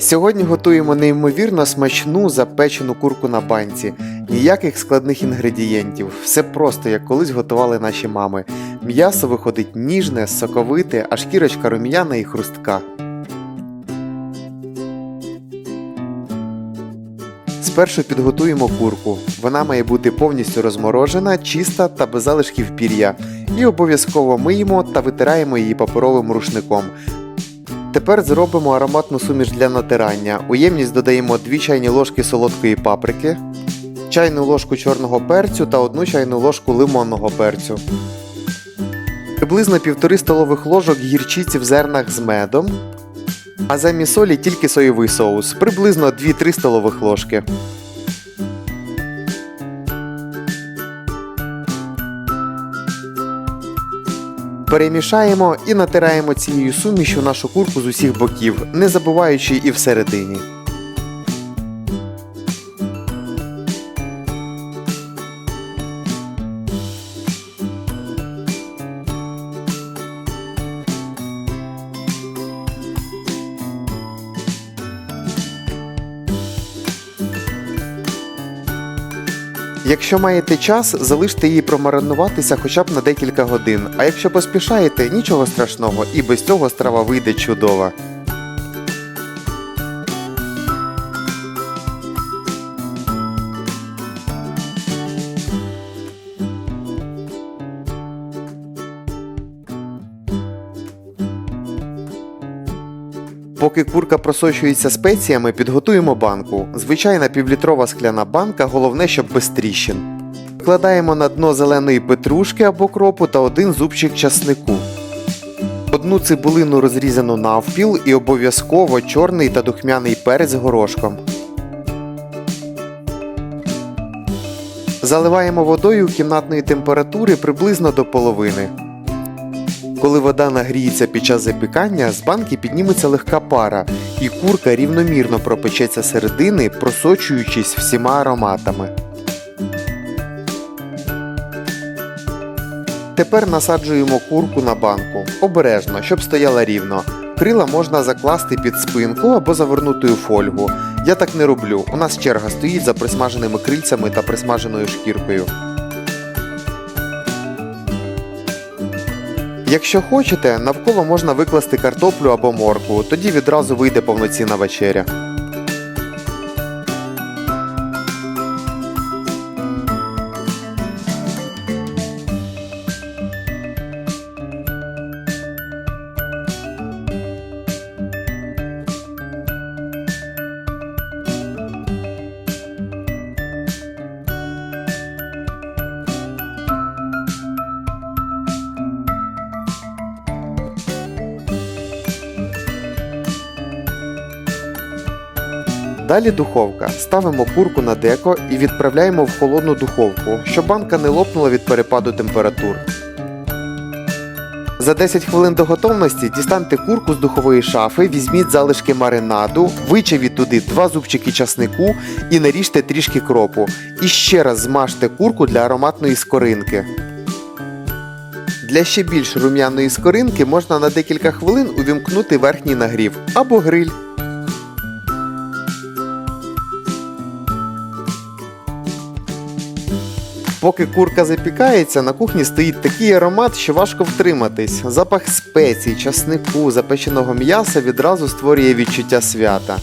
Сьогодні готуємо неймовірно смачну запечену курку на банці. Ніяких складних інгредієнтів. Все просто, як колись готували наші мами. М'ясо виходить ніжне, соковите, а шкірочка рум'яна і хрустка. Спершу підготуємо курку. Вона має бути повністю розморожена, чиста та без залишків пір'я. І обов'язково миємо та витираємо її паперовим рушником. Тепер зробимо ароматну суміш для натирання. У ємність додаємо 2 чайні ложки солодкої паприки, чайну ложку чорного перцю та 1 чайну ложку лимонного перцю. Приблизно 1,5 столових ложок гірчиці в зернах з медом. А замість солі тільки соєвий соус, приблизно 2-3 столових ложки. Перемішаємо і натираємо цією сумішю нашу курку з усіх боків, не забуваючи і всередині. Якщо маєте час, залиште її промаринуватися хоча б на декілька годин. А якщо поспішаєте, нічого страшного, і без цього страва вийде чудова. Поки курка просочується спеціями, підготуємо банку. Звичайна півлітрова скляна банка, головне, щоб без тріщин. Вкладаємо на дно зеленої петрушки або кропу та один зубчик часнику. Одну цибулину розрізану навпіл і обов'язково чорний та духмяний перець горошком. Заливаємо водою кімнатної температури приблизно до половини. Коли вода нагріється під час запікання, з банки підніметься легка пара, і курка рівномірно пропечеться середини, просочуючись всіма ароматами. Тепер насаджуємо курку на банку. Обережно, щоб стояла рівно. Крила можна закласти під спинку або завернутою фольгу. Я так не роблю. У нас черга стоїть за присмаженими крильцями та присмаженою шкіркою. Якщо хочете, навколо можна викласти картоплю або моркву, тоді відразу вийде повноцінна вечеря. Далі духовка. Ставимо курку на деко і відправляємо в холодну духовку, щоб банка не лопнула від перепаду температур. За 10 хвилин до готовності дістаньте курку з духової шафи, візьміть залишки маринаду, вичавіть туди 2 зубчики часнику і наріжте трішки кропу. І ще раз змажте курку для ароматної скоринки. Для ще більш рум'яної скоринки можна на декілька хвилин увімкнути верхній нагрів або гриль. Поки курка запікається, на кухні стоїть такий аромат, що важко втриматись. Запах спецій, часнику, запеченого м'яса відразу створює відчуття свята.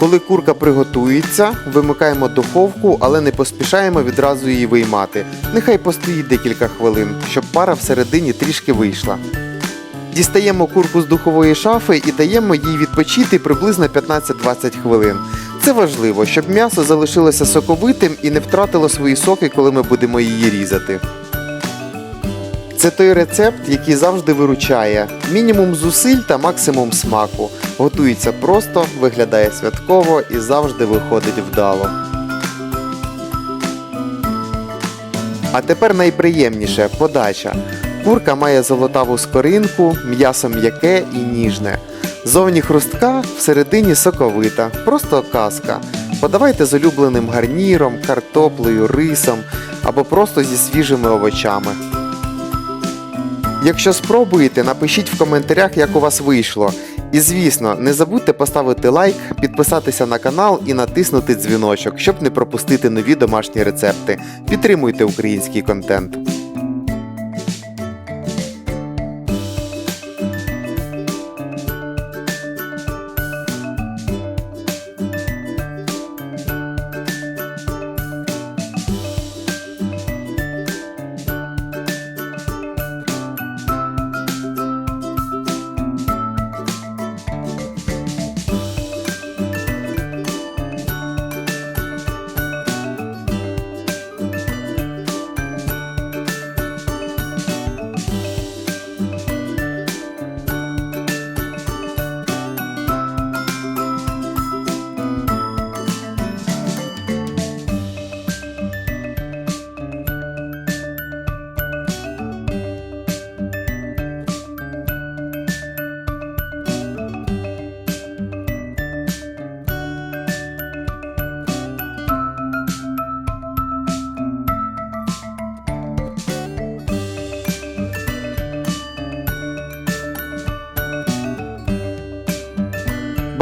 Коли курка приготується, вимикаємо духовку, але не поспішаємо відразу її виймати. Нехай постоїть декілька хвилин, щоб пара всередині трішки вийшла. Дістаємо курку з духової шафи і даємо їй відпочити приблизно 15-20 хвилин. Це важливо, щоб м'ясо залишилося соковитим і не втратило свої соки, коли ми будемо її різати. Це той рецепт, який завжди виручає. Мінімум зусиль та максимум смаку. Готується просто, виглядає святково і завжди виходить вдало. А тепер найприємніше подача. Курка має золотаву скоринку, м'ясо м'яке і ніжне. Зовні хрустка, всередині соковита, просто казка. Подавайте з улюбленим гарніром, картоплею, рисом або просто зі свіжими овочами. Якщо спробуєте, напишіть в коментарях, як у вас вийшло. І звісно, не забудьте поставити лайк, підписатися на канал і натиснути дзвіночок, щоб не пропустити нові домашні рецепти. Підтримуйте український контент.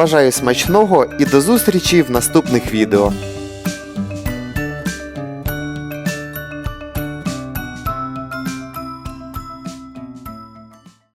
Бажаю смачного і до зустрічі в наступних відео.